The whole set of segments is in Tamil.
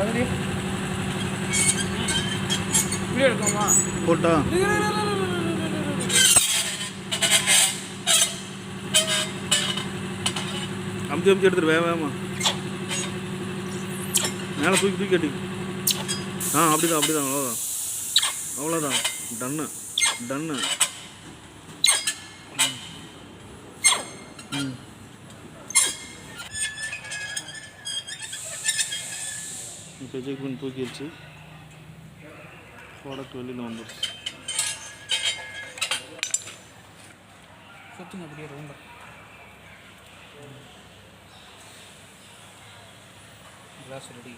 சதுரி வீடியோ எடுக்கலாமா? போட்டா. அமுச்சு அமுச்சு எடுத்துரு வேக வேகமா. மேலே தூக்கி தூக்கி கட்டி. ஆ அப்படிதான் அப்படிதான் அவ்வளோதான் அவ்வளோதான் டன்னு டன்னு ఇంకొచ్చేకి కొన్ని పూకిల్చి ప్రోడక్ట్ వెళ్ళిన ఉండదు కొట్టింది అప్పుడు రౌండ్ గ్లాస్ రెడీ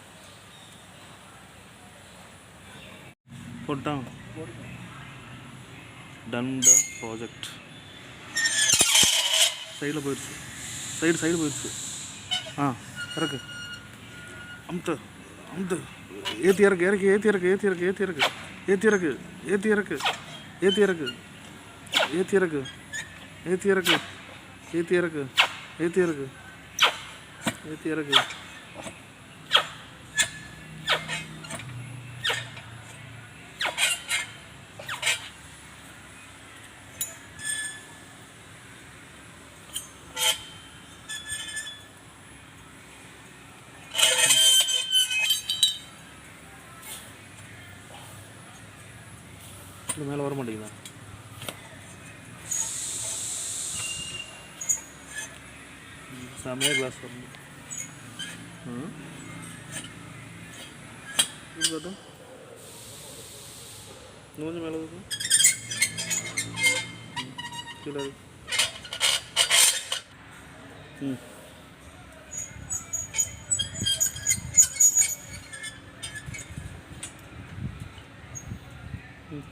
போட்டான் டன் த ப்ராஜெக்ட் சைடில் போயிடுச்சு சைடு சைடு போயிடுச்சு ஆ இறக்கு அமுத்து அமுத்து ஏற்றி இறக்கு இறக்கு ஏற்றி இறக்கு ஏற்றி இறக்கு ஏற்றி இறக்கு ஏற்றி இறக்கு ஏற்றி இறக்கு ஏற்றி இறக்கு ஏற்றி இறக்கு ஏற்றி இறக்கு ஏற்றி இறக்கு ஏற்றி இறக்கு ஏற்றி இறக்கு இல்லை மேலே வர மாட்டேங்குதா? செம்மையாக கிளாஸ் வரணும் ம் பார்த்தா? கொஞ்சம் மேலே இருக்கும் கீழே ம். ம்.